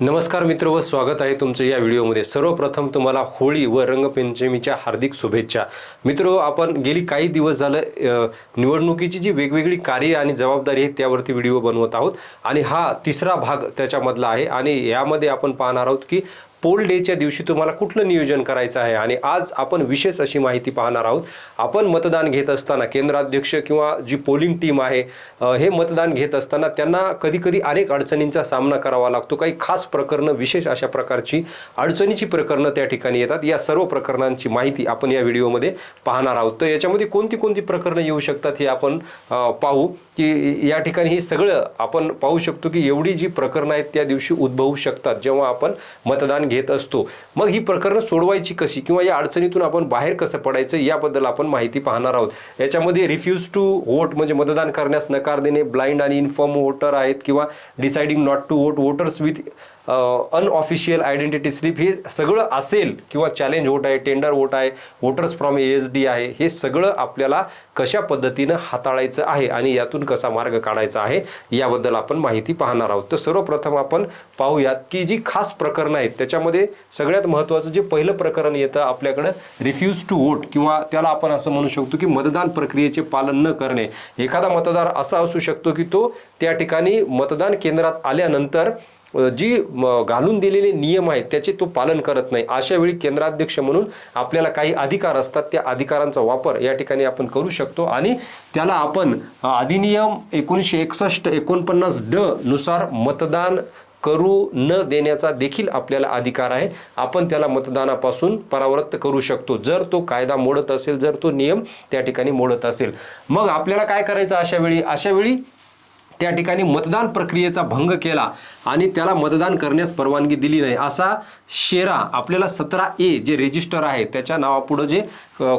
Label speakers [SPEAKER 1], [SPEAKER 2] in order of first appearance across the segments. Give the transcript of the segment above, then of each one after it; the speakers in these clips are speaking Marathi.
[SPEAKER 1] नमस्कार मित्र व स्वागत आहे तुमचं या व्हिडिओमध्ये. सर्वप्रथम तुम्हाला होळी व रंगपंचमीच्या हार्दिक शुभेच्छा. मित्र आपण गेली काही दिवस झालं निवडणुकीची जी वेगवेगळी कार्य आणि जबाबदारी आहे त्यावरती व्हिडिओ बनवत आहोत. आणि हा तिसरा भाग त्याच्यामधला आहे. आणि यामध्ये आपण पाहणार आहोत की पोल डेच्या दिवशी तुम्हाला कुठलं नियोजन करायचं आहे? आणि आज आपण विशेष अशी माहिती पाहणार आहोत. आपण मतदान घेत असताना केंद्राध्यक्ष किंवा जी पोलिंग टीम आहे हे मतदान घेत असताना त्यांना कधी कधी अनेक अडचणींचा सामना करावा लागतो. काही खास प्रकरणं विशेष अशा प्रकारची अडचणीची प्रकरणं त्या ठिकाणी येतात. या सर्व प्रकरणांची माहिती आपण या व्हिडिओमध्ये पाहणार आहोत. तर याच्यामध्ये कोणती कोणती प्रकरणं येऊ शकतात हे आपण पाहू. की या ठिकाणी ही सगळं आपण पाहू शकतो की एवढी जी प्रकरणं आहेत त्या दिवशी उद्भवू शकतात. जेव्हा आपण मतदान घेत असतो. मग ही प्रकरणं सोडवायची कशी? किंवा या अडचणीतून आपण बाहेर कसं पडायचं? याबद्दल आपण माहिती पाहणार आहोत. याच्यामध्ये रिफ्यूज टू वोट म्हणजे मतदान करण्यास नकार देणे ब्लाइंड आणि इन्फॉर्म वोटर आहेत किंवा deciding not to vote voters with unofficial identity slip हे सगळं असेल किंवा चॅलेंज वोट आहे टेंडर वोट आहे voters from A S D आहे हे सगळं आपल्याला कशा पद्धतीनं हाताळायचं आहे आणि यातून कसा मार्ग काढायचा आहे याबद्दल आपण माहिती पाहणार आहोत. तर सर्वप्रथम आपण पाहूयात की जी खास प्रकरणं आहेत त्याच्यामध्ये सगळ्यात महत्त्वाचं जे पहिलं प्रकरण येतं आपल्याकडं रिफ्यूज टू वोट किंवा त्याला आपण असं म्हणू शकतो की मतदान प्रक्रियेचे पालन न करणे. एखादा मतदार असा असू शकतो की तो त्या ठिकाणी मतदान केंद्रात आल्यानंतर जी म, घालून दिलेले नियम आहेत त्याचे तो पालन करत नाही. अशा वेळी केंद्राध्यक्ष म्हणून आपल्याला काही अधिकार असतात त्या अधिकारांचा वापर या ठिकाणी आपण करू शकतो आणि त्याला आपण अधिनियम एकोणीसशे एकसष्ट एकोणपन्नास ड नुसार मतदान करू न देण्याचा देखील आपल्याला अधिकार आहे. आपण त्याला मतदानापासून परावृत्त करू शकतो. जर तो कायदा मोडत असेल जर तो नियम त्या ठिकाणी मोडत असेल. मग आपल्याला काय करायचं अशा वेळी? अशा वेळी त्या ठिकाणी मतदान प्रक्रियेचा भंग केला आणि त्याला मतदान करण्यास परवानगी दिली नाही. असा शेरा आपल्याला सतरा ए जे रेजिस्टर आहे त्याच्या नावापुढं जे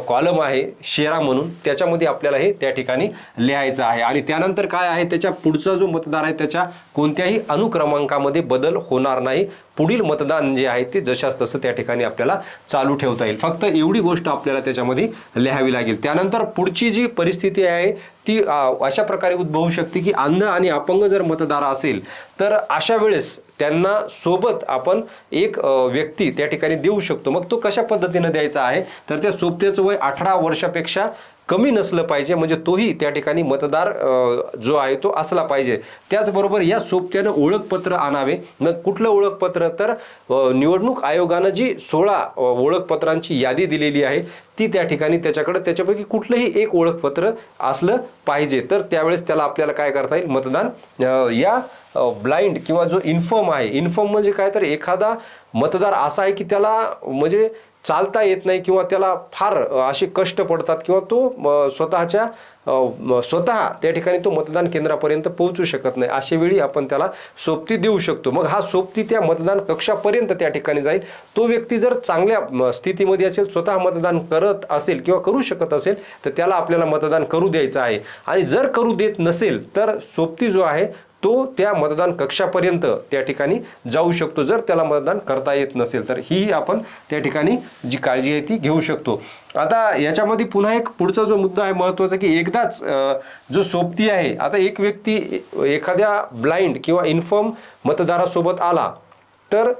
[SPEAKER 1] कॉलम आहे शेरा म्हणून. त्याच्यामध्ये आपल्याला हे त्या ठिकाणी लिहायचं आहे. आणि त्यानंतर काय आहे त्याच्या पुढचा जो मतदार आहे त्याच्या कोणत्याही अनुक्रमांकामध्ये बदल होणार नाही. पुढील मतदान जे आहे ते जशास तसं त्या ठिकाणी आपल्याला चालू ठेवता येईल. फक्त एवढी गोष्ट आपल्याला त्याच्यामध्ये लिहावी लागेल. त्यानंतर पुढची जी परिस्थिती आहे ती अशा प्रकारे उद्भवू शकते की अंध आणि अपंग जर मतदार असेल तर अशा वेळेस त्यांना सोबत आपण एक व्यक्ती त्या ठिकाणी देऊ शकतो. मग तो कशा पद्धतीनं द्यायचा आहे? तर त्या सोबत्याचं वय अठरा वर्षापेक्षा कमी नसलं पाहिजे. म्हणजे तोही त्या ठिकाणी मतदार जो आहे तो असला पाहिजे. त्याचबरोबर या सोबत्यानं ओळखपत्र आणावे. मग कुठलं ओळखपत्र? तर निवडणूक आयोगानं जी सोळा ओळखपत्रांची यादी दिलेली आहे ती त्या ठिकाणी त्याच्याकडं त्याच्यापैकी कुठलंही एक ओळखपत्र असलं पाहिजे. तर त्यावेळेस त्याला आपल्याला काय करता येईल? मतदान या ब्लाइंड किंवा जो इन्फॉर्म आहे इन्फॉर्म म्हणजे काय तर एखादा मतदार असा आहे की त्याला म्हणजे चालता येत नाही किंवा त्याला फार असे कष्ट पडतात किंवा तो स्वतःच्या स्वतः त्या ठिकाणी तो मतदान केंद्रापर्यंत पोहोचू शकत नाही. अशा वेळी आपण त्याला सोबती देऊ शकतो. मग हा सोबती त्या मतदान कक्षापर्यंत त्या ठिकाणी जाईल. तो व्यक्ती जर चांगल्या स्थितीमध्ये असेल स्वतः मतदान करत असेल किंवा करू शकत असेल तर त्याला आपल्याला मतदान करू द्यायचं आहे. आणि जर करू देत नसेल तर सोबती जो आहे तो त्या मतदान कक्षापर्यंत त्या ठिकाणी जाऊ शकतो. जर त्याला मतदान करता येत नसेल तर ही आपण त्या ठिकाणी जी काळजी आहे ती घेऊ शकतो. आता याच्यामध्ये पुन्हा एक पुढचा जो मुद्दा आहे महत्त्वाचा की एकदाच जो सोबती आहे आता एक व्यक्ती एखाद्या ब्लाइंड किंवा इन्फॉर्म मतदारासोबत आला तर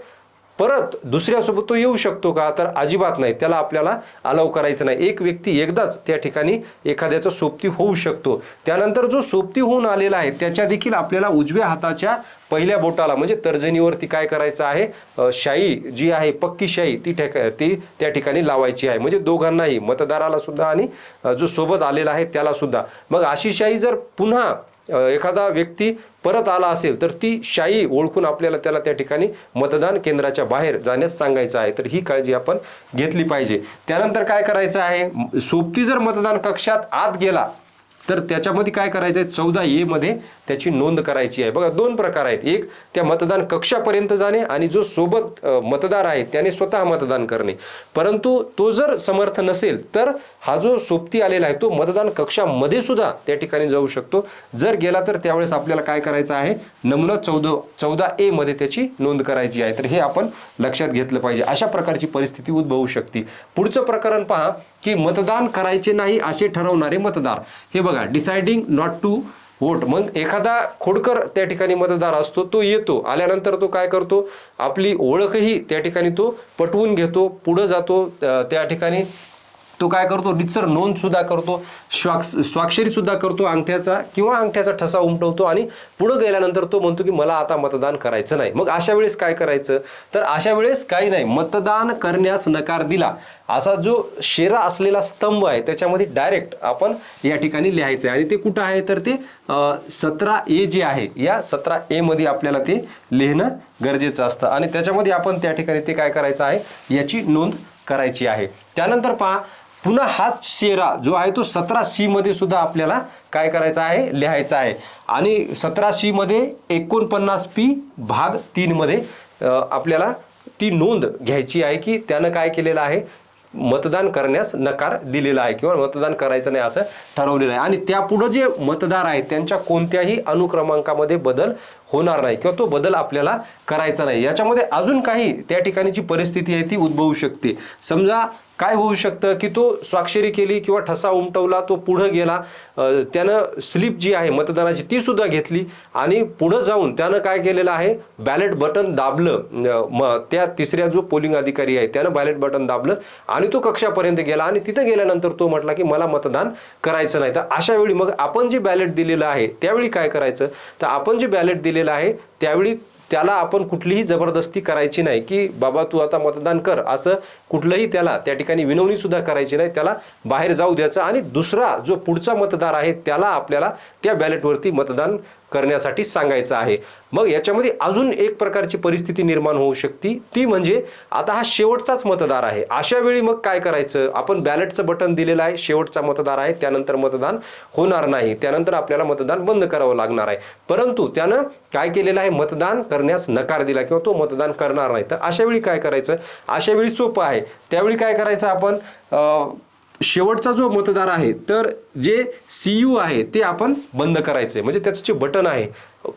[SPEAKER 1] परत दुसऱ्यासोबत तो येऊ शकतो का? तर अजिबात नाही. त्याला आपल्याला अलाव करायचं नाही. एक व्यक्ती एकदाच त्या ठिकाणी एखाद्याचा सोबती होऊ शकतो. त्यानंतर जो सोबती होऊन आलेला आहे त्याच्या देखील आपल्याला उजव्या हाताच्या पहिल्या बोटाला म्हणजे तर्जनीवरती काय करायचं आहे? शाई जी आहे पक्की शाई ती ठेका ती त्या ठिकाणी लावायची आहे. म्हणजे दोघांनाही मतदाराला सुद्धा आणि जो सोबत आलेला आहे त्याला सुद्धा. मग अशी शाई जर पुन्हा एखादा व्यक्ती परत आला असेल तर ती शाई ओळखून आपल्याला त्याला त्या ठिकाणी मतदान केंद्राच्या बाहेर जाण्यास सांगायचं आहे. तर ही काळजी आपण घेतली पाहिजे. त्यानंतर काय करायचं आहे? सोबती जर मतदान कक्षात आत गेला तर त्याच्यामध्ये काय करायचं आहे चौदा ए मध्ये त्याची नोंद करायची आहे. बघा दोन प्रकार आहेत. एक त्या मतदान कक्षापर्यंत जाणे आणि जो सोबत मतदार आहे त्याने स्वतः मतदान करणे. परंतु तो जर समर्थ नसेल तर हा जो सोबती आलेला आहे तो मतदान कक्षामध्ये सुद्धा त्या ठिकाणी जाऊ शकतो. जर गेला तर त्यावेळेस आपल्याला काय करायचं आहे? नमुना चौदा चौदा ए मध्ये त्याची नोंद करायची आहे. तर हे आपण लक्षात घेतलं पाहिजे. अशा प्रकारची परिस्थिती उद्भवू शकते. पुढचं प्रकरण पहा. की मतदान करायचे नाही असे ठरवणारे मतदार. हे बघा डिसाइडिंग नॉट टू वोट मग एखादा खोडकर त्या ठिकाणी मतदार असतो तो येतो. आल्यानंतर तो काय करतो? आपली ओळखही त्या ठिकाणी तो पटवून घेतो पुढं जातो त्या ठिकाणी तो काय करतो? रितसर नोंद सुद्धा करतो स्वाक्ष स्वाक्षरी सुद्धा करतो अंगठ्याचा किंवा अंगठ्याचा ठसा उमटवतो आणि पुढे गेल्यानंतर तो म्हणतो की मला आता मतदान करायचं नाही. मग अशा वेळेस काय करायचं? तर अशा वेळेस काही नाही. मतदान करण्यास नकार दिला. असा जो शेरा असलेला स्तंभ आहे त्याच्यामध्ये डायरेक्ट आपण या ठिकाणी लिहायचं आहे. आणि ते कुठं आहे? तर ते सतरा ए जे आहे या सतरा एमध्ये आपल्याला ते लिहिणं गरजेचं असतं. आणि त्याच्यामध्ये आपण त्या ठिकाणी ते काय करायचं आहे? याची नोंद करायची आहे. त्यानंतर पहा पुन्हा हाच शेरा जो आहे तो सतरा सी मध्ये सुद्धा आपल्याला काय करायचा आहे? लिहायचा आहे. आणि सतरा सी मध्ये एकोणपन्नास पी भाग तीनमध्ये आपल्याला ती नोंद घ्यायची आहे की त्यानं काय केलेलं आहे? मतदान करण्यास नकार दिलेला आहे किंवा मतदान करायचं नाही असं ठरवलेलं आहे. आणि त्यापुढं जे मतदार आहेत त्यांच्या कोणत्याही अनुक्रमांकामध्ये बदल होणार नाही किंवा तो बदल आपल्याला करायचा नाही. याच्यामध्ये अजून काही त्या ठिकाणीची परिस्थिती आहे ती उद्भवू शकते. समजा काय होऊ शकतं की तो स्वाक्षरी केली किंवा ठसा उमटवला तो पुढं गेला त्यानं स्लिप जी आहे मतदानाची ती सुद्धा घेतली आणि पुढं जाऊन त्यानं काय केलेलं आहे? बॅलेट बटन दाबलं. म त्या तिसऱ्या जो पोलिंग अधिकारी आहे त्यानं बॅलेट बटन दाबलं आणि तो कक्षापर्यंत गेला आणि तिथं गेल्यानंतर तो म्हटला की मला मतदान करायचं नाही. तर अशा वेळी मग आपण जे बॅलेट दिलेलं आहे त्यावेळी काय करायचं? तर आपण जे बॅलेट दिले केलेलं आहे. त्यावेळी त्याला आपण कुठलीही जबरदस्ती करायची नाही की बाबा तू आता मतदान कर. असं कुठलंही त्याला त्या ठिकाणी विनवणी सुद्धा करायची नाही त्याला बाहेर जाऊ द्यायचं आणि दुसरा जो पुढचा मतदार आहे त्याला आपल्याला त्या बॅलेटवरती मतदान करण्यासाठी सांगायचं आहे. मग याच्यामध्ये अजून एक प्रकारची परिस्थिती निर्माण होऊ शकते ती म्हणजे आता हा शेवटचाच मतदार आहे. अशा वेळी मग काय करायचं? आपण बॅलेटचं बटन दिलेलं आहे शेवटचा मतदार आहे त्यानंतर मतदान होणार नाही त्यानंतर आपल्याला मतदान बंद करावं लागणार आहे. परंतु त्यानं काय केलेलं आहे? मतदान करण्यास नकार दिला किंवा तो मतदान करणार नाही. तर अशा वेळी काय करायचं? अशा वेळी सोपं आहे. त्यावेळी काय करायचं आपण? शेवटचा जो मतदार आहे तर जे सी यू आहे ते आपण बंद करायचं आहे म्हणजे त्याचं जे बटन आहे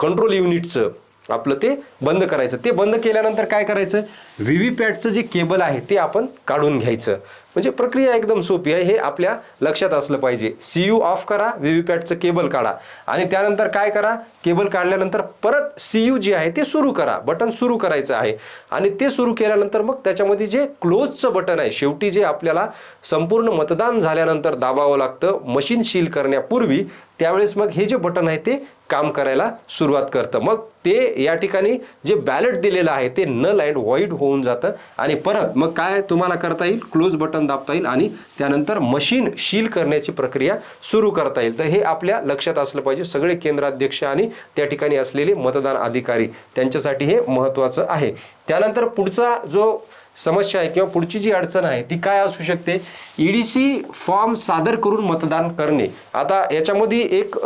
[SPEAKER 1] कंट्रोल युनिटचं आपलं ते बंद करायचं. ते बंद केल्यानंतर काय करायचं? व्ही व्ही पॅटचं जे केबल आहे ते आपण काढून घ्यायचं. म्हणजे प्रक्रिया एकदम सोपी आहे. हे आपल्या लक्षात असलं पाहिजे. सी यू ऑफ करा व्ही व्ही पॅटचं केबल काढा. आणि त्यानंतर काय करा? केबल काढल्यानंतर परत सी यू जे आहे ते सुरू करा. बटन सुरू करायचं आहे. आणि ते सुरू केल्यानंतर मग त्याच्यामध्ये जे क्लोजचं बटन आहे शेवटी जे आपल्याला संपूर्ण मतदान झाल्यानंतर दाबावं लागतं मशीन सील करण्यापूर्वी त्यावेळेस मग हे जे बटन आहे ते काम करायला सुरुवात करतं. मग ते या ठिकाणी जे बॅलेट दिलेलं आहे ते नल अँड व्हाईट होऊन जातं. आणि परत मग काय तुम्हाला करता येईल? क्लोज बटन दाबता येईल आणि त्यानंतर मशीन शील करण्याची प्रक्रिया सुरू करता येईल. तर हे आपल्या लक्षात असलं पाहिजे. सगळे केंद्राध्यक्ष आणि त्या ठिकाणी असलेले मतदान अधिकारी त्यांच्यासाठी हे महत्त्वाचं आहे. त्यानंतर पुढचा जो समस्या आहे किंवा पुढची जी अडचण आहे ती काय असू शकते? ईडीसी फॉर्म सादर करून मतदान करणे. आता याच्यामध्ये एक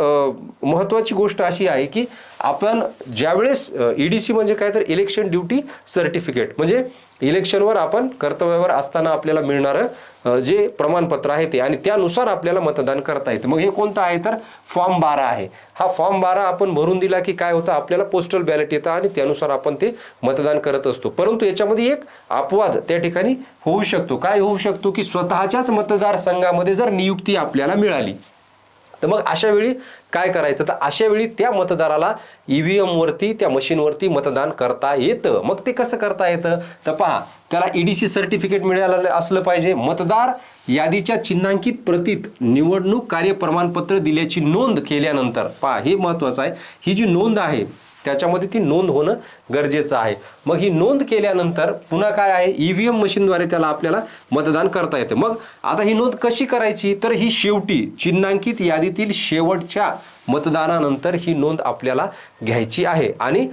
[SPEAKER 1] महत्त्वाची गोष्ट अशी आहे की आपण ज्यावेळेस ईडीसी म्हणजे काय तर इलेक्शन ड्युटी सर्टिफिकेट म्हणजे इलेक्शनवर आपण कर्तव्यावर असताना आपल्याला मिळणारं जे प्रमाणपत्र आहे ते. आणि त्यानुसार आपल्याला मतदान करता येतं. मग हे कोणतं आहे तर फॉर्म बारा आहे. हा फॉर्म बारा आपण भरून दिला की काय होतं? आपल्याला पोस्टल बॅलेट येतं आणि त्यानुसार आपण ते मतदान करत असतो. परंतु याच्यामध्ये एक अपवाद त्या ठिकाणी होऊ शकतो. काय होऊ शकतो? की स्वतःच्याच मतदारसंघामध्ये जर नियुक्ती आपल्याला मिळाली तर मग अशा वेळी काय करायचं? तर अशा वेळी त्या मतदाराला ईव्हीएम एमवरती त्या मशीनवरती मतदान करता येतं. मग ते कसं करता येतं? तर पहा त्याला ईडीसी सर्टिफिकेट मिळालं असलं पाहिजे. मतदार यादीच्या चिन्हांकित प्रतीत निवडणूक कार्य प्रमाणपत्र दिल्याची नोंद केल्यानंतर पहा हे महत्त्वाचं आहे. ही जी नोंद आहे त्याच्यामध्ये ती नोंद होणं गरजेचं आहे. मग ही नोंद केल्यानंतर पुन्हा काय आहे? ईव्हीएम मशीनद्वारे त्याला आपल्याला मतदान करता येतं. मग आता ही नोंद कशी करायची? तर ही शेवटी चिन्हांकित यादीतील शेवटच्या मतदानानंतर ही नोंद आपल्याला घ्यायची आहे. आणि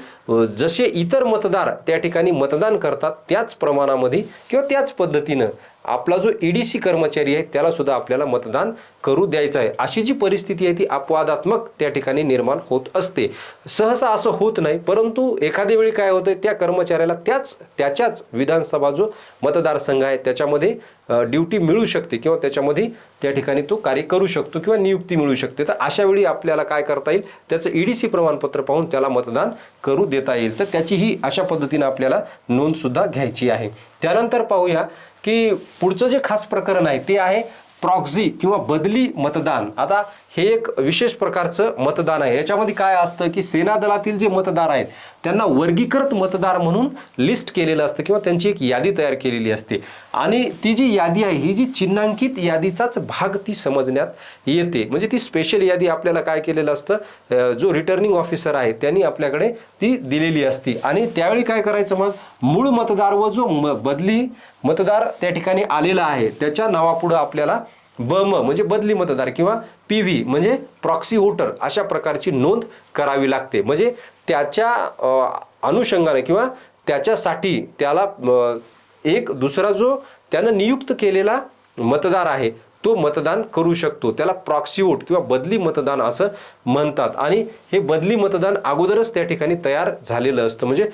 [SPEAKER 1] जसे इतर मतदार त्या ठिकाणी मतदान करतात त्याच प्रमाणामध्ये किंवा त्याच पद्धतीनं आपला जो ईडीसी कर्मचारी आहे त्याला सुद्धा आपल्याला मतदान करू द्यायचं आहे. अशी जी परिस्थिती आहे ती अपवादात्मक त्या ठिकाणी निर्माण होत असते. सहसा असं होत नाही परंतु एखाद्या वेळी काय होतं त्या कर्मचाऱ्याला त्याच त्याच्याच विधानसभा जो मतदारसंघ आहे त्याच्यामध्ये ड्युटी मिळू शकते किंवा त्याच्यामध्ये त्या ठिकाणी तो कार्य करू शकतो किंवा नियुक्ती मिळू शकते. तर अशा वेळी आपल्याला काय करता येईल त्याचं ईडीसी प्रमाणपत्र पाहून त्याला मतदान करू देता येईल. तर त्याची ही अशा पद्धतीने आपल्याला नोंदसुद्धा घ्यायची आहे. त्यानंतर पाहूया की पुढचं जे खास प्रकरण आहे ते आहे प्रॉक्झी किंवा बदली मतदान. आता हे एक विशेष प्रकारचं मतदान आहे. याच्यामध्ये काय असतं की सेना दलातील जे मतदार आहेत त्यांना वर्गीकृत मतदार म्हणून लिस्ट केलेलं असतं किंवा त्यांची एक यादी तयार केलेली असते. आणि ती जी यादी आहे ही जी चिन्हांकित यादीचाच भाग ती समजण्यात येते. म्हणजे ती स्पेशल यादी आपल्याला काय केलेलं असतं? जो रिटर्निंग ऑफिसर आहे त्यांनी आपल्याकडे ती दिलेली असती. आणि त्यावेळी काय करायचं मग? मूळ मतदार व जो म- बदली मतदार त्या ठिकाणी आलेला आहे त्याच्या नावापुढं आपल्याला ब म म्हणजे बदली मतदार किंवा पी व्ही म्हणजे प्रॉक्सी वोटर अशा प्रकारची नोंद करावी लागते. म्हणजे त्याच्या अनुषंगाने किंवा त्याच्यासाठी त्याला एक दुसरा जो त्यानं नियुक्त केलेला मतदार आहे तो मतदान करू शकतो. त्याला प्रॉक्सी वोट किंवा बदली मतदान असं म्हणतात. आणि हे बदली मतदान अगोदरच त्या ठिकाणी तयार झालेलं असतं. म्हणजे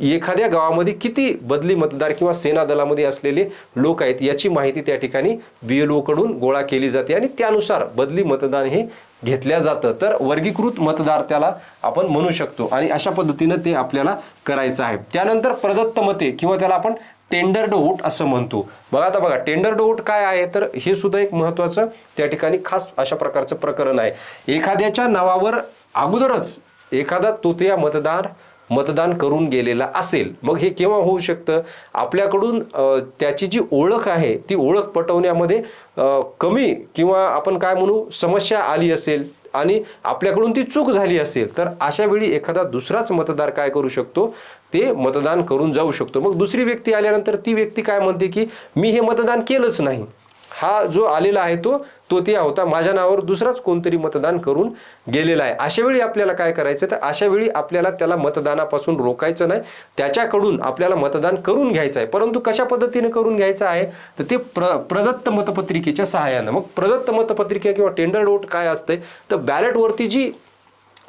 [SPEAKER 1] एखाद्या गावामध्ये किती बदली मतदार किंवा सेना दलामध्ये असलेले लोक आहेत याची माहिती त्या ठिकाणी बी एल ओकडून गोळा केली जाते आणि त्यानुसार बदली मतदान हे घेतल्या जातं. तर वर्गीकृत मतदार त्याला आपण म्हणू शकतो आणि अशा पद्धतीनं ते आपल्याला करायचं आहे. त्यानंतर प्रदत्त मते किंवा त्याला आपण टेंडर्ड वोट असं म्हणतो. बघा आता बघा टेंडर्ड वोट काय आहे? तर हे सुद्धा एक महत्वाचं त्या ठिकाणी खास अशा प्रकारचं प्रकरण आहे. एखाद्याच्या नावावर अगोदरच एखादा तृतीय मतदार मतदान करून गेलेला असेल मग हे केव्हा होऊ शकतं? आपल्याकडून त्याची जी ओळख आहे ती ओळख पटवण्यामध्ये कमी किंवा आपण काय म्हणू समस्या आली असेल आणि आपल्याकडून ती चूक झाली असेल तर अशा वेळी एखादा दुसराच मतदार काय करू शकतो? ते मतदान करून जाऊ शकतो. मग दुसरी व्यक्ती आल्यानंतर ती व्यक्ती काय म्हणते की मी हे मतदान केलंच नाही. हा जो आलेला आहे तो तो त्या होता. माझ्या नावावर दुसराच कोणतरी मतदान करून गेलेला आहे. अशा वेळी आपल्याला काय करायचं? तर अशा वेळी आपल्याला त्याला मतदानापासून रोखायचं नाही. त्याच्याकडून आपल्याला मतदान करून घ्यायचं आहे. परंतु कशा पद्धतीने करून घ्यायचं आहे? तर ते प्र प्रदत्त मतपत्रिकेच्या सहाय्यानं. मग प्रदत्त मतपत्रिका किंवा टेंडर वोट काय असते तर बॅलेटवरती जी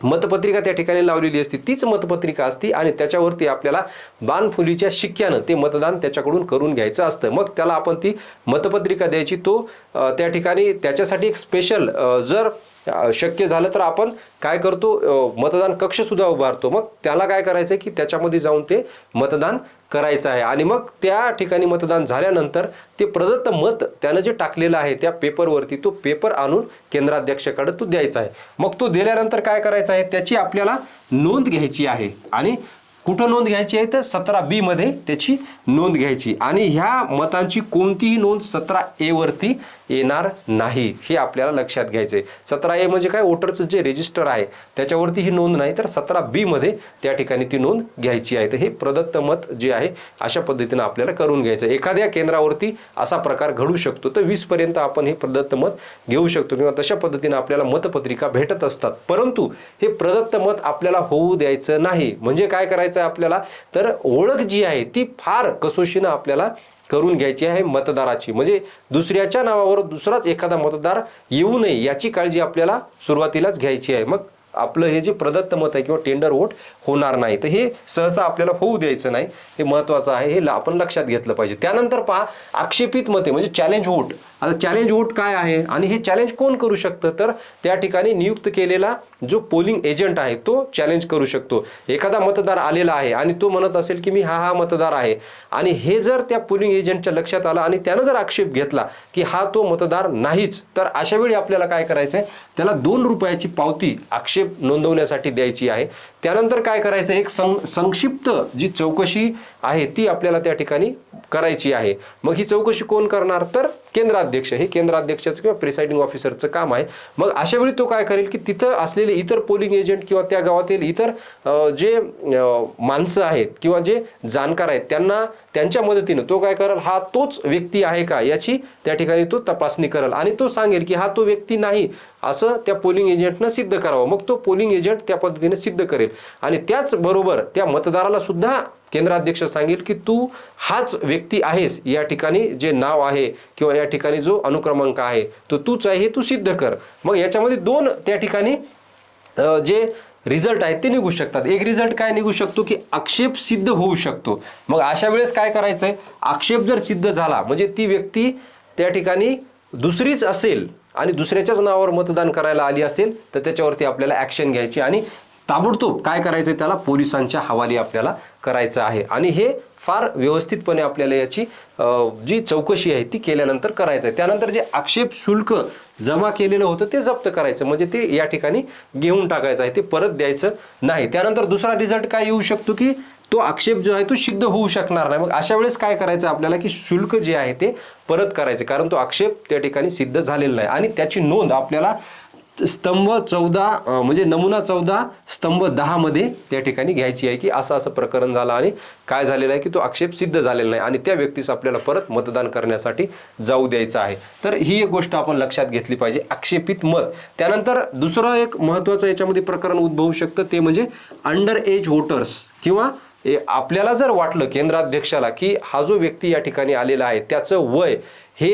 [SPEAKER 1] मतपत्रिका त्या ठिकाणी लावलेली असते. तीच मतपत्रिका असती आणि त्याच्यावरती आपल्याला बाणफुलीच्या शिक्क्यानं ते मतदान त्याच्याकडून करून घ्यायचं असतं. मग त्याला आपण ती मतपत्रिका द्यायची. तो त्या ठिकाणी त्याच्यासाठी एक स्पेशल जर शक्य झालं तर आपण काय करतो? मतदान कक्षसुद्धा उभारतो. मग त्याला काय करायचं आहे की त्याच्यामध्ये जाऊन ते मतदान करायचं आहे. आणि मग त्या ठिकाणी मतदान झाल्यानंतर ते प्रदत्त मत त्यानं जे टाकलेलं आहे त्या पेपरवरती तो पेपर आणून केंद्राध्यक्षाकडे तो द्यायचा आहे. मग तो दिल्यानंतर काय करायचं आहे? त्याची आपल्याला नोंद घ्यायची आहे. आणि कुठं नोंद घ्यायची आहे? तर सतरा बीमध्ये त्याची नोंद घ्यायची. आणि ह्या मतांची कोणतीही नोंद सतरा एवरती वरती येणार नाही हे आपल्याला लक्षात घ्यायचे सतरा ए म्हणजे काय? वोटरचं जे रजिस्टर आहे त्याच्यावरती ही नोंद नाही तर सतरा बीमध्ये त्या ठिकाणी ती नोंद घ्यायची आहे. तर हे प्रदत्त मत जे आहे अशा पद्धतीनं आपल्याला करून घ्यायचं आहे. एखाद्या केंद्रावरती असा प्रकार घडू शकतो तर वीसपर्यंत आपण हे प्रदत्त मत घेऊ शकतो किंवा तशा पद्धतीनं आपल्याला मतपत्रिका भेटत असतात. परंतु हे प्रदत्त मत आपल्याला होऊ द्यायचं नाही. म्हणजे काय करायचं आहे आपल्याला? तर ओळख जी आहे ती फार कसोशीनं आपल्याला करून घ्यायची आहे मतदाराची. म्हणजे दुसऱ्याच्या नावावर दुसराच एखादा मतदार येऊ नये याची काळजी आपल्याला सुरुवातीलाच घ्यायची आहे. मग आपलं हे जे प्रदत्त मत आहे किंवा टेंडर वोट होणार नाही. तर हे सहसा आपल्याला होऊ द्यायचं नाही. हे महत्वाचं आहे. हे ला- आपण लक्षात घेतलं पाहिजे. त्यानंतर पहा आक्षेपित मते म्हणजे चॅलेंज वोट. आता चॅलेंज वोट काय आहे आणि हे चॅलेंज कोण करू शकतं? तर त्या ठिकाणी नियुक्त केलेला जो पोलिंग एजंट आहे तो चॅलेंज करू शकतो. एखादा मतदार आलेला आहे आणि तो म्हणत असेल की मी हा हा मतदार आहे आणि हे जर त्या पोलिंग एजंटच्या लक्षात आलं आणि त्यानं जर आक्षेप घेतला की हा तो मतदार नाहीच तर अशा वेळी आपल्याला काय करायचं आहे त्याला दोन रुपयाची पावती आक्षेप नोंदवण्यासाठी द्यायची आहे. त्यानंतर काय करायचं? एक सं संक्षिप्त जी चौकशी आहे ती आपल्याला त्या ठिकाणी करायची आहे. मग ही चौकशी कोण करणार? तर केंद्रात अध्यक्ष हे केंद्राध्यक्षाचं किंवा प्रिसाइडिंग ऑफिसरचं काम आहे. मग अशा वेळी तो काय करेल की तिथं असलेले इतर पोलिंग एजंट किंवा त्या गावातील इतर जे माणसं आहेत किंवा जे जाणकार आहेत त्यांना त्यांच्या मदतीनं तो काय करेल? हा तोच व्यक्ती आहे का? याची त्या ठिकाणी तो तपासणी करेल आणि तो सांगेल की हा तो व्यक्ती नाही. असं त्या पोलिंग एजंटनं सिद्ध करावं. मग तो पोलिंग एजंट त्या पद्धतीने सिद्ध करेल. आणि त्याचबरोबर त्या मतदाराला सुद्धा केंद्राध्यक्ष सांगेल की तू हाच व्यक्ती आहेस. या ठिकाणी जे नाव आहे किंवा या ठिकाणी जो अनुक्रमांक आहे तो तूच आहे हे तू सिद्ध कर. मग याच्यामध्ये दोन त्या ठिकाणी जे रिझल्ट आहेत ते निघू शकतात. एक रिझल्ट काय निघू शकतो की आक्षेप सिद्ध होऊ शकतो. मग अशा वेळेस काय करायचं आहे आक्षेप जर सिद्ध झाला म्हणजे ती व्यक्ती त्या ठिकाणी दुसरीच असेल आणि दुसऱ्याच्याच नावावर मतदान करायला आली असेल तर त्याच्यावरती आपल्याला ॲक्शन घ्यायची आणि ताबडतोब काय करायचं त्याला? पोलिसांच्या हवाली आपल्याला करायचं आहे. आणि हे फार व्यवस्थितपणे आपल्याला याची जी चौकशी आहे ती केल्यानंतर करायचं आहे त्यानंतर जे आक्षेप शुल्क जमा केलेलं होतं ते जप्त करायचं. म्हणजे ते या ठिकाणी घेऊन टाकायचं आहे. ते परत द्यायचं नाही. त्यानंतर दुसरा रिझल्ट काय येऊ शकतो की तो आक्षेप जो आहे तो सिद्ध होऊ शकणार नाही. मग अशा वेळेस काय करायचं आपल्याला की शुल्क जे आहे ते परत करायचं. कारण तो आक्षेप त्या ठिकाणी सिद्ध झालेला नाही. आणि त्याची नोंद आपल्याला स्तंभ चौदा म्हणजे नमुना चौदा स्तंभ दहामध्ये त्या ठिकाणी घ्यायची आहे की असं असं प्रकरण झालं आणि काय झालेलं आहे की तो आक्षेप सिद्ध झालेला नाही आणि त्या व्यक्तीस आपल्याला परत मतदान करण्यासाठी जाऊ द्यायचं आहे. तर ही एक गोष्ट आपण लक्षात घेतली पाहिजे आक्षेपित मत. त्यानंतर दुसरं एक महत्त्वाचं याच्यामध्ये प्रकरण उद्भवू शकतं ते म्हणजे अंडर एज वोटर्स किंवा ए- आपल्याला जर वाटलं केंद्राध्यक्षाला की हा जो व्यक्ती या ठिकाणी आलेला आहे त्याचं वय हे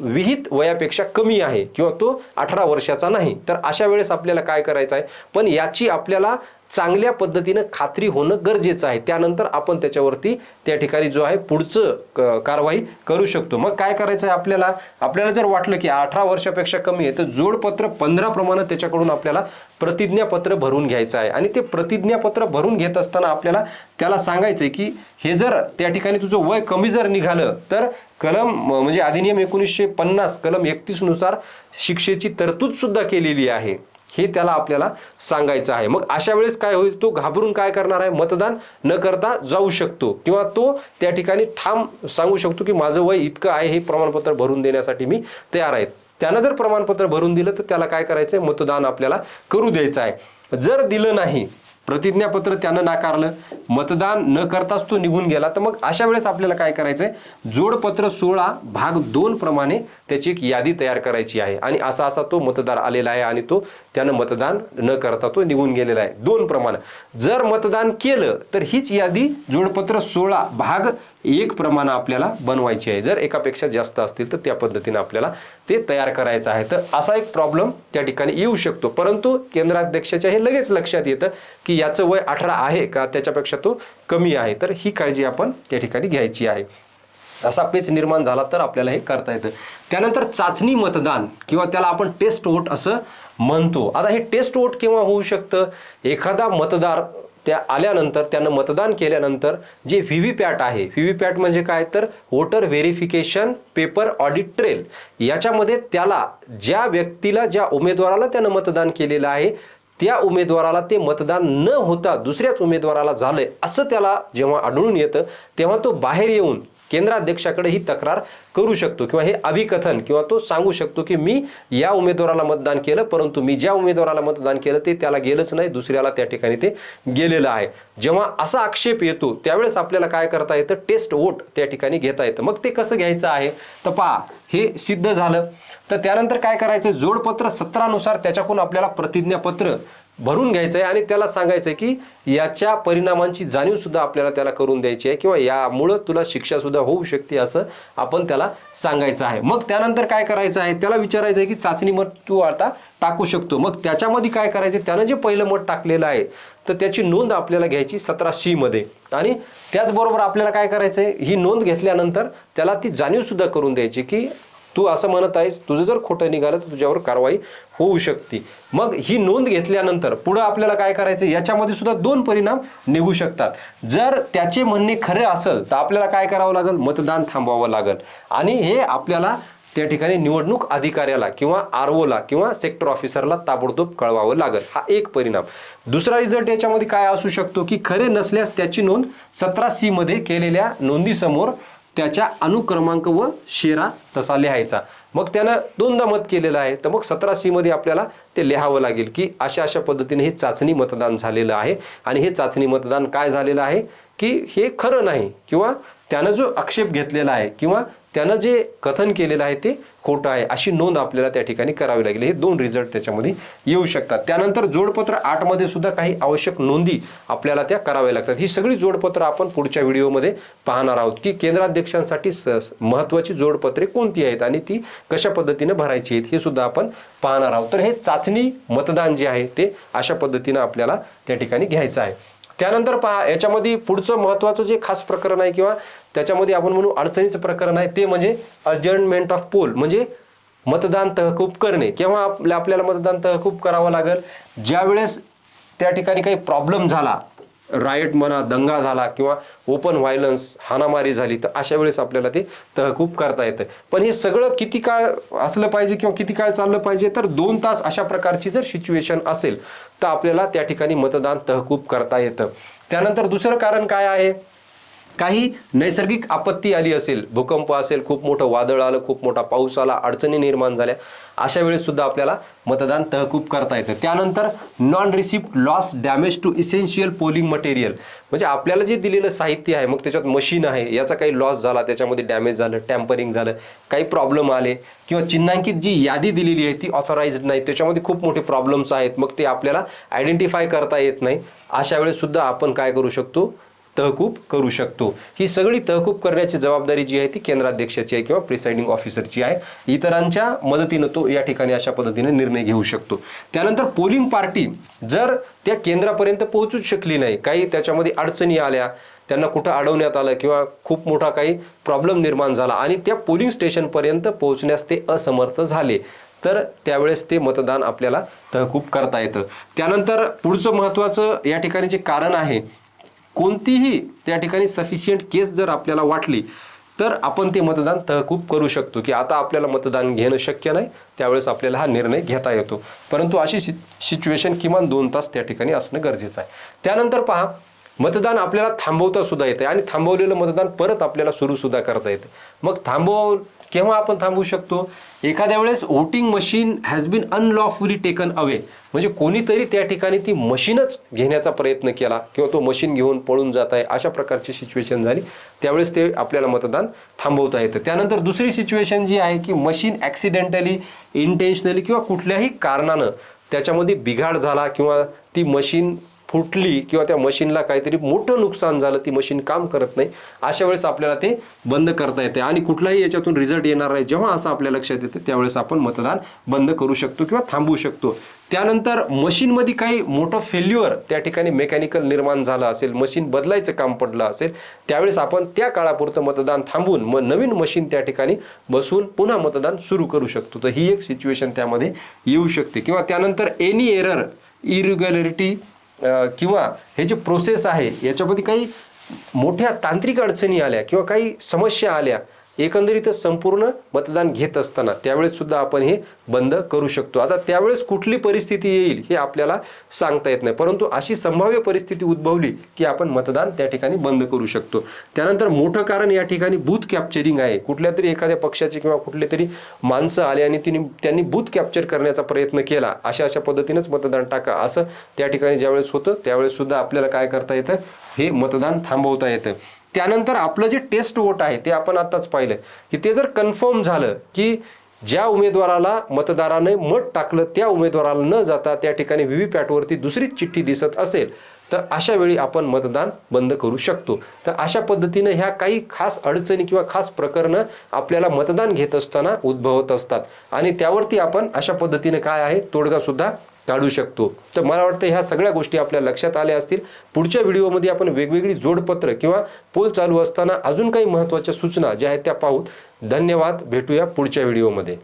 [SPEAKER 1] विहित वयापेक्षा कमी आहे किंवा तो अठरा वर्षाचा नाही. तर अशा वेळेस आपल्याला काय करायचं आहे? पण याची आपल्याला चांगल्या पद्धतीनं खात्री होणं गरजेचं आहे. त्यानंतर आपण त्याच्यावरती त्या ठिकाणी जो आहे पुढचं क- कारवाई करू शकतो. मग काय करायचं आहे आपल्याला? आपल्याला जर वाटलं की अठरा वर्षापेक्षा कमी आहे तर जोडपत्र पंधरा प्रमाणे त्याच्याकडून आपल्याला प्रतिज्ञापत्र भरून घ्यायचं आहे. आणि ते प्रतिज्ञापत्र भरून घेत असताना आपल्याला त्याला सांगायचं आहे की हे जर त्या ठिकाणी तुझं वय कमी जर निघालं तर कलम म्हणजे अधिनियम एकोणीसशे पन्नास कलम एकतीसनुसार शिक्षेची तरतूद सुद्धा केलेली आहे. हे त्याला आपल्याला सांगायचं आहे. मग अशा वेळेस काय होईल? तो घाबरून काय करणार आहे? मतदान न करता जाऊ शकतो. किंवा तो त्या ठिकाणी ठाम सांगू शकतो की माझं वय इतकं आहे हे प्रमाणपत्र भरून देण्यासाठी मी तयार आहे. त्यानं जर प्रमाणपत्र भरून दिलं तर त्याला काय करायचं आहे मतदान आपल्याला करू द्यायचं आहे. जर दिलं नाही प्रतिज्ञापत्र त्यानं नाकारलं मतदान न करताच तो निघून गेला तर मग अशा वेळेस आपल्याला काय करायचं आहे जोडपत्र सोळा भाग दोन प्रमाणे त्याची एक यादी तयार करायची आहे. आणि असा असा तो मतदार आलेला आहे आणि तो त्यानं मतदान न करता तो निघून गेलेला आहे. दोन प्रमाण. जर मतदान केलं तर हीच यादी जोडपत्र सोळा भाग एक प्रमाण आपल्याला बनवायची आहे. जर एकापेक्षा जास्त असतील तर त्या पद्धतीने आपल्याला ते तयार करायचं आहे. तर असा एक प्रॉब्लेम त्या ठिकाणी येऊ शकतो. परंतु केंद्राध्यक्षाच्या हे लगेच लक्षात येतं की याचं वय अठरा आहे का त्याच्यापेक्षा तो कमी आहे. तर ही काळजी आपण त्या ठिकाणी घ्यायची आहे. असा पेच निर्माण झाला तर आपल्याला हे करता येतं. त्यानंतर चाचणी मतदान किंवा त्याला आपण टेस्ट वोट असं म्हणतो. आता हे टेस्ट वोट केव्हा होऊ शकतं? एखादा मतदार त्या आल्यानंतर त्यानं मतदान केल्यानंतर जे व्ही व्ही पॅट आहे व्ही व्ही पॅट म्हणजे काय? तर voter verification paper audit trail याच्यामध्ये त्याला ज्या व्यक्तीला ज्या उमेदवाराला त्यानं मतदान केलेलं आहे त्या उमेदवाराला ते मतदान न होता दुसऱ्याच उमेदवाराला झालंय असं त्याला जेव्हा आढळून येतं तेव्हा तो बाहेर येऊन केंद्राध्यक्षाकडे ही तक्रार करू शकतो किंवा हे अभिकथन किंवा तो सांगू शकतो की मी या उमेदवाराला मतदान केलं परंतु मी ज्या उमेदवाराला मतदान केलं ते त्याला गेलंच नाही दुसऱ्याला त्या ठिकाणी ते गेलेलं आहे. जेव्हा असा आक्षेप येतो त्यावेळेस आपल्याला काय करता येतं? टेस्ट वोट त्या ठिकाणी घेता येतं. मग ते कसं घ्यायचं आहे? तर पहा हे सिद्ध झालं. तर त्यानंतर काय करायचं? जोडपत्र सत्रानुसार त्याच्याकडून आपल्याला प्रतिज्ञापत्र भरून घ्यायचं आहे आणि त्याला सांगायचं आहे की याच्या परिणामांची जाणीवसुद्धा आपल्याला त्याला करून द्यायची आहे किंवा यामुळं तुला शिक्षासुद्धा होऊ शकते असं आपण त्याला सांगायचं आहे. मग त्यानंतर काय करायचं आहे? त्याला विचारायचं आहे की चाचणी मत तू आता टाकू शकतो. मग त्याच्यामध्ये काय करायचं त्यानं जे पहिलं मत टाकलेलं आहे तर त्याची नोंद आपल्याला घ्यायची सतरा मध्ये. आणि त्याचबरोबर आपल्याला काय करायचं आहे ही नोंद घेतल्यानंतर त्याला ती जाणीवसुद्धा करून द्यायची की तू असं म्हणत आहेस तुझं जर खोटं निघालं तर तुझ्यावर कारवाई होऊ शकते. मग ही नोंद घेतल्यानंतर पुढं आपल्याला काय करायचं? याच्यामध्ये सुद्धा दोन परिणाम निघू शकतात. जर त्याचे म्हणणे खरे असेल तर आपल्याला काय करावं लागेल? मतदान थांबवावं लागेल. आणि हे आपल्याला त्या ठिकाणी निवडणूक अधिकाऱ्याला किंवा आर ओला किंवा सेक्टर ऑफिसरला ताबडतोब कळवावं लागेल. हा एक परिणाम. दुसरा रिझल्ट याच्यामध्ये काय असू शकतो? की खरे नसल्यास त्याची नोंद सतरा सी मध्ये केलेल्या नोंदीसमोर त्याच्या अनुक्रमांक व शेरा तसा लिहायचा. मग त्यानं दोनदा मत केलेलं आहे. तर मग सतरा सी मध्ये आपल्याला ते लिहावं लागेल की अशा अशा पद्धतीने हे चाचणी मतदान झालेलं आहे. आणि हे चाचणी मतदान काय झालेलं आहे? की हे खरं नाही किंवा त्यानं जो आक्षेप घेतलेला आहे किंवा त्यानं जे कथन केलेलं आहे ते खोटं आहे अशी नोंद आपल्याला त्या ठिकाणी करावी लागेल. हे दोन रिझल्ट त्याच्यामध्ये येऊ शकतात. त्यानंतर जोडपत्र आठमध्ये सुद्धा काही आवश्यक नोंदी आपल्याला त्या कराव्या लागतात. ही सगळी जोडपत्र आपण पुढच्या व्हिडिओमध्ये पाहणार आहोत की केंद्राध्यक्षांसाठी स- महत्त्वाची जोडपत्रे कोणती आहेत आणि ती कशा पद्धतीनं भरायची आहेत हे सुद्धा आपण पाहणार आहोत. तर हे चाचणी मतदान जे आहे ते अशा पद्धतीनं आपल्याला त्या ठिकाणी घ्यायचं आहे. त्यानंतर पहा याच्यामध्ये पुढचं महत्वाचं जे खास प्रकरण आहे किंवा त्याच्यामध्ये आपण म्हणू अडचणीचं प्रकरण आहे ते म्हणजे अर्जंटमेंट ऑफ पोल म्हणजे मतदान तहकूब करणे. केव्हा आपल्या आपल्याला मतदान तहकूब करावं लागेल? ज्यावेळेस त्या ठिकाणी काही प्रॉब्लेम झाला रायट म्हणा दंगा झाला किंवा ओपन व्हायलन्स हाणामारी झाली तर अशा वेळेस आपल्याला ते तहकूब करता येतं पण हे सगळं किती काळ असलं पाहिजे किंवा किती काळ चाललं पाहिजे तर दोन तास अशा प्रकारची जर सिच्युएशन असेल तर आपल्याला त्या ठिकाणी मतदान तहकूब करता येतं. त्यानंतर दुसरं कारण काय आहे? काही नैसर्गिक आपत्ती आली असेल भूकंप असेल खूप मोठं वादळ आलं खूप मोठा पाऊस आला अडचणी निर्माण झाल्या अशा वेळेस सुद्धा आपल्याला मतदान तहकूब करता येतं. त्यानंतर non receipt loss damage to essential polling material म्हणजे आपल्याला जे दिलेलं साहित्य आहे मग त्याच्यात मशीन आहे याचा काही लॉस झाला त्याच्यामध्ये डॅमेज झालं टॅम्परिंग झालं काही प्रॉब्लेम आले किंवा चिन्हांकित जी यादी दिलेली आहे ती ऑथोराइज्ड नाही त्याच्यामध्ये खूप मोठे प्रॉब्लेम्स आहेत मग ते आपल्याला आयडेंटिफाय करता येत नाही अशा वेळेस सुद्धा आपण काय करू शकतो? तहकूब करू शकतो. ही सगळी तहकूब करण्याची जबाबदारी जी आहे ती केंद्राध्यक्षाची आहे किंवा प्रिसाइडिंग ऑफिसरची आहे. इतरांच्या मदतीनं तो या ठिकाणी अशा पद्धतीने निर्णय घेऊ शकतो. त्यानंतर पोलिंग पार्टी जर त्या केंद्रापर्यंत पोहोचूच शकली नाही काही त्याच्यामध्ये अडचणी आल्या त्यांना कुठं अडवण्यात आलं किंवा खूप मोठा काही प्रॉब्लेम निर्माण झाला आणि त्या पोलिंग स्टेशनपर्यंत पोहोचण्यास ते असमर्थ झाले तर त्यावेळेस ते मतदान आपल्याला तहकूब करता येतं. त्यानंतर पुढचं महत्त्वाचं या ठिकाणी जे कारण आहे कोणतीही त्या ठिकाणी सफिशियंट केस जर आपल्याला वाटली तर आपण ते मतदान तहकूब करू शकतो की आता आपल्याला मतदान घेणं शक्य नाही त्यावेळेस आपल्याला हा निर्णय घेता येतो. परंतु अशी सिच्युएशन किमान दोन तास त्या ठिकाणी असणं गरजेचं आहे. त्यानंतर पहा मतदान आपल्याला थांबवता सुद्धा येते आणि थांबवलेलं मतदान परत आपल्याला सुरू सुद्धा करता येते मग थांबव केव्हा आपण थांबवू शकतो? एखाद्या वेळेस voting machine has been unlawfully taken away म्हणजे कोणीतरी त्या ठिकाणी ती मशीनच घेण्याचा प्रयत्न केला किंवा तो मशीन घेऊन पळून जात आहे अशा प्रकारची सिच्युएशन झाली. त्यावेळेस ते आपल्याला मतदान थांबवता येतं. त्यानंतर दुसरी सिच्युएशन जी आहे की मशीन ॲक्सिडेंटली इंटेन्शनली किंवा कुठल्याही कारणानं त्याच्यामध्ये बिघाड झाला किंवा ती मशीन फुटली किंवा त्या मशीनला काहीतरी मोठं नुकसान झालं ती मशीन काम करत नाही अशा वेळेस आपल्याला ते बंद करता येते. आणि कुठलाही याच्यातून रिझल्ट येणार नाही. जेव्हा असं आपल्या लक्षात येतं त्यावेळेस आपण मतदान बंद करू शकतो किंवा थांबवू शकतो. त्यानंतर मशीनमध्ये काही मोठं फेल्युअर त्या ठिकाणी मेकॅनिकल निर्माण झालं असेल मशीन बदलायचं काम पडलं असेल त्यावेळेस आपण त्या काळापुरतं मतदान थांबून मग नवीन मशीन त्या ठिकाणी बसून पुन्हा मतदान सुरू करू शकतो. तर ही एक सिच्युएशन त्यामध्ये येऊ शकते. किंवा त्यानंतर एनी एरर इरेग्युलॅरिटी किंवा हे जे प्रोसेस आहे याच्यामध्ये काही मोठ्या तांत्रिक अडचणी आल्या किंवा काही समस्या आल्या एकंदरीतच संपूर्ण मतदान घेत असताना त्यावेळेस सुद्धा आपण हे बंद करू शकतो. आता त्यावेळेस कुठली परिस्थिती येईल हे आपल्याला सांगता येत नाही. परंतु अशी संभाव्य परिस्थिती उद्भवली की आपण मतदान त्या ठिकाणी बंद करू शकतो. त्यानंतर मोठं कारण या ठिकाणी बूथ कॅप्चरिंग आहे. कुठल्या तरी एखाद्या पक्षाचे किंवा कुठले तरी माणसं आले आणि तिने त्यांनी बूथ कॅप्चर करण्याचा प्रयत्न केला अशा अशा पद्धतीनेच मतदान टाका. असं त्या ठिकाणी ज्यावेळेस होतं त्यावेळेस सुद्धा आपल्याला काय करता येतं? हे मतदान थांबवता येतं. त्यानंतर आपलं जे टेस्ट वोट आहे ते आपण आताच पाहिलं. की ते जर कन्फर्म झालं की ज्या उमेदवाराला मतदाराने मत टाकलं त्या उमेदवाराला न जाता त्या ठिकाणी व्ही व्ही पॅटवरती दुसरीच चिठ्ठी दिसत असेल तर अशा वेळी आपण मतदान बंद करू शकतो. तर अशा पद्धतीनं ह्या काही खास अडचणी किंवा खास प्रकरणं आपल्याला मतदान घेत असताना उद्भवत असतात. आणि त्यावरती आपण अशा पद्धतीने काय आहे तोडगासुद्धा काढू शकतो. तर मला वाटतं ह्या सगळ्या गोष्टी आपल्या लक्षात आल्या असतील. पुढच्या व्हिडिओमध्ये आपण वेगवेगळी जोडपत्र किंवा पोल चालू असताना अजून काही महत्त्वाच्या सूचना ज्या आहेत त्या पाहूत धन्यवाद. भेटूया पुढच्या व्हिडिओमध्ये.